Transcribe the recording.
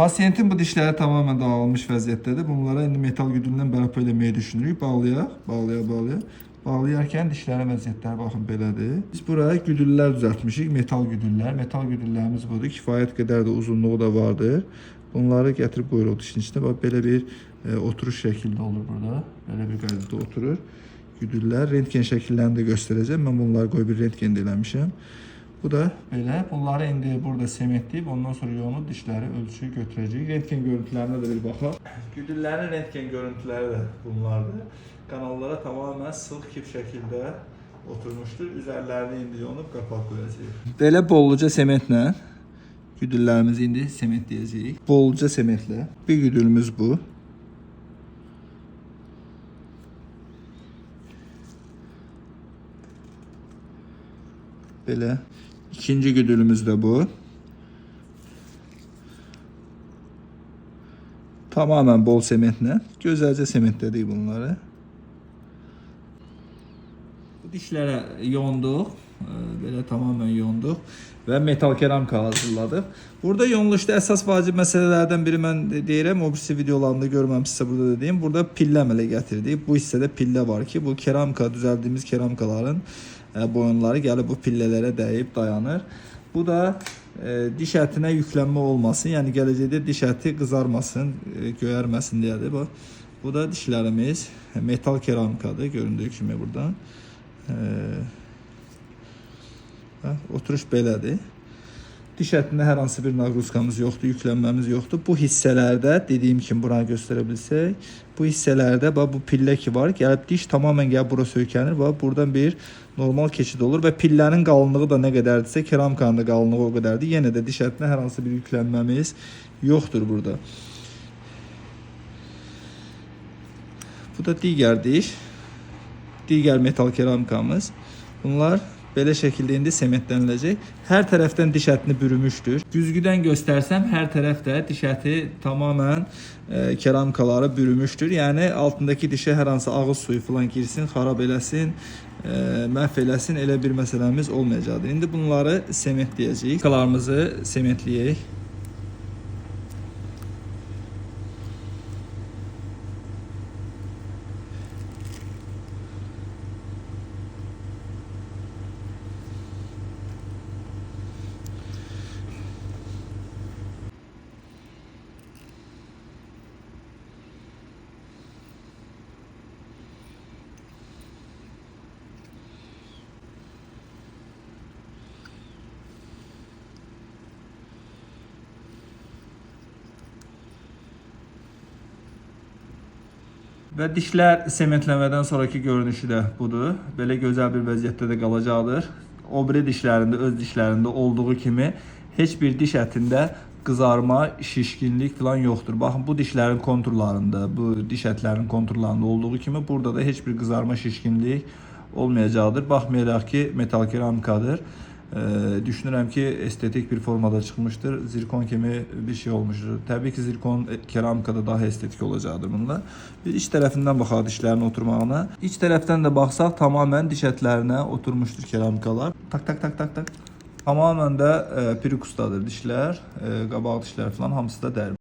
Pasiyentin bu dişləri tamamen dağılmış vəziyyətdədir. Bunlara indi metal güdümlə bərpa eləməyi düşünürük. Bağlayaq, bağlaya, bağlaya. Bağlayarkən dişlərin vəziyyətləri baxın belədir. Biz buraya güdüllər düzəltmişik, metal güdüllər. Metal güdüllərimiz budur. Kifayət qədər də uzunluğu da vardır. Bunları gətirib qoyuruq dişin içində. Bax belə bir e, oturuş şəklində olur burada. Belə bir qaydada oturur. Güdüllər rentgen şəkillərini də göstərəcəm. Mən bunları qoyub bir rentgen eləmişəm. Bu da belə. Bunları indi burada sementləyib ondan sonra yonub dişləri ölçü götürəcəyik. Rentgen görüntülərinə də bir baxaq. Güdüllərin rentgen görüntüləri də bunlardır. Kanallara tamamen sıx kip şəkildə oturmuşdur. Üzərlərini indi yonub qapaq qoyacağıq. Belə bolluca sementlə güdüllərimizi indi sementləyəcəyik. Bolluca sementlə. Bir güdülümüz bu. Belə. İkinci güdülümüz də bu. Tamamen bol sementlə. Gözəlcə sementlədik bunları. Bu dişlərə yonduq. e, Belə tamamen yonduq və metal keramika hazırladıq. Burada yonuluşda əsas vacib məsələlərdən biri mən deyirəm, o birisi videolarında görməmişsə burada da deyim. Burada pillə əmələ gətirdik. Bu hissədə pillə var ki, bu keramika düzəldiyimiz keramikaların e, boyunları gəlib bu pillələrə dəyib dayanır. Bu da e, diş ətinə yüklənmə olmasın, yəni gələcəkdə diş əti qızarmasın, e, göyərməsin deyədir. Bu, bu da dişlərimiz metal keramikadır, göründüyü kimi buradan. E, hə, oturuş belədir. Diş ətində hər hansı bir naqruzkamız yoxdur, yüklənməmiz yoxdur. Bu hissələrdə dediyim kimi bura göstərə bilsək, bu hissələrdə bax bu pillə ki var, gəlib diş tamamilə gəlib bura söykənir və buradan bir normal keçid olur və pillənin qalınlığı da nə qədərdirsə, keramikanın da qalınlığı o qədərdir. Yenə də diş ətinə hər hansı bir yüklənməmiz yoxdur burada. Bu da digər diş. Digər metal keramikamız. Bunlar belə şəkildə indi sementləniləcək. Hər tərəfdən diş ətini bürümüşdür. Güzgüdən göstərsəm, hər tərəfdə diş əti tamamilə e, keramikaları bürümüşdür. Yəni altındakı dişə hər hansı ağız suyu falan girsin, xarab eləsin, e, məhv eləsin, elə bir məsələmiz olmayacaqdır. İndi bunları sementləyəcəyik. Kalarımızı sementləyək. Və dişlər sementləmədən sonraki görünüşü də budur. Belə gözəl bir vəziyyətdə də qalacaqdır. O biri dişlərində, öz dişlərində olduğu kimi heç bir diş ətində qızarma, şişkinlik falan yoxdur. Baxın bu dişlərin konturlarında, bu diş ətlərinin konturlarında olduğu kimi burada da heç bir qızarma, şişkinlik olmayacaqdır. Baxmayaraq ki, metal keramikadır. Ee, düşünürəm ki, estetik bir formada çıxmışdır. Zirkon kimi bir şey olmuşdur. Təbii ki, zirkon e, keramikada daha estetik olacaqdır bunda. Bir iç tərəfindən baxaq dişlərin oturmağına. İç tərəfdən də baxsaq tamamilə diş ətlərinə oturmuşdur keramikalar. Tak tak tak tak tak. Tamamilə də e, pirikustadır dişlər, e, qabaq dişlər falan hamısı da dərbi.